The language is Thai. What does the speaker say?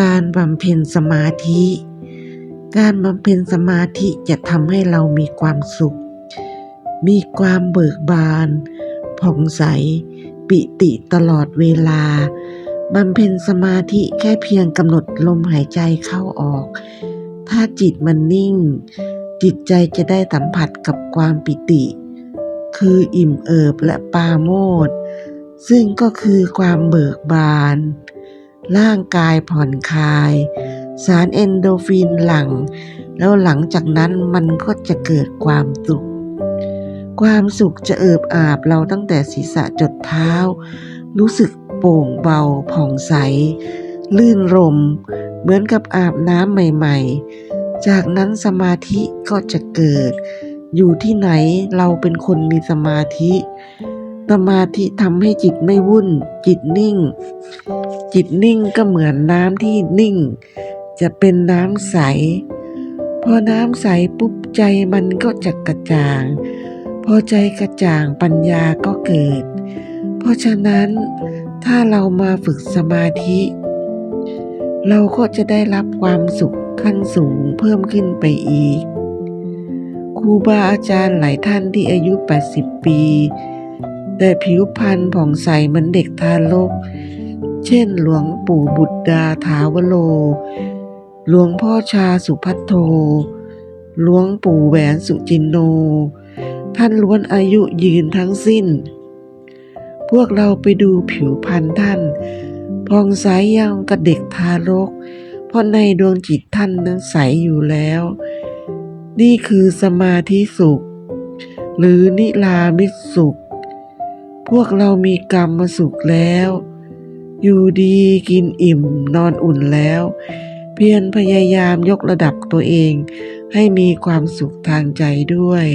การบำเพ็ญสมาธิ การบำเพ็ญสมาธิจะทำให้เรามีความสุข มีความเบิกบาน ผ่องใส ปิติตลอดเวลา บำเพ็ญสมาธิแค่เพียงกำหนดลมหายใจเข้าออก ถ้าจิตมันนิ่ง จิตใจจะได้สัมผัสกับความปิติ คืออิ่มเอิบและปาโมทย์ซึ่งก็คือความเบิกบาน ร่างกายผ่อนคลาย สารเอนโดฟินหลั่ง แล้วหลังจากนั้นมันก็จะเกิดความสุข ความสุขจะเอิบอาบเราตั้งแต่ศีรษะจดเท้า รู้สึกโปร่งเบาผ่องใส ลื่นรม เหมือนกับอาบน้ำใหม่ ๆ จากนั้นสมาธิก็จะเกิด อยู่ที่ไหนเราเป็นคนมีสมาธิ สมาธิทำให้จิตไม่วุ่น จิตนิ่ง จิตนิ่งก็เหมือนน้ำที่นิ่ง จะเป็นน้ำใส พอน้ำใสปุ๊บใจมันก็จะกระจ่าง พอใจกระจ่างปัญญาก็เกิด เพราะฉะนั้นถ้าเรามาฝึกสมาธิ เราก็จะได้รับความสุขขั้นสูงเพิ่มขึ้นไปอีก ครูบาอาจารย์หลายท่านที่อายุ 80 ปี แต่ผิวพรรณผ่องใสเหมือนเด็กทารก เช่นหลวงปู่บุตรดาถาวโล หลวงพ่อชาสุพัทโท หลวงปู่แหวนสุจินโน ท่านล้วนอายุยืนทั้งสิ้น พวกเราไปดูผิวพรรณท่านผ่องใสยังกับเด็กทารก เพราะในดวงจิตท่านนั้นใสอยู่แล้ว นี่คือสมาธิสุข หรือนิรามิตสุข พวกเรามีกรรมมาสุขแล้ว อยู่ดีกินอิ่มนอนอุ่นแล้ว เพียรพยายามยกระดับตัวเอง ให้มีความสุขทางใจด้วย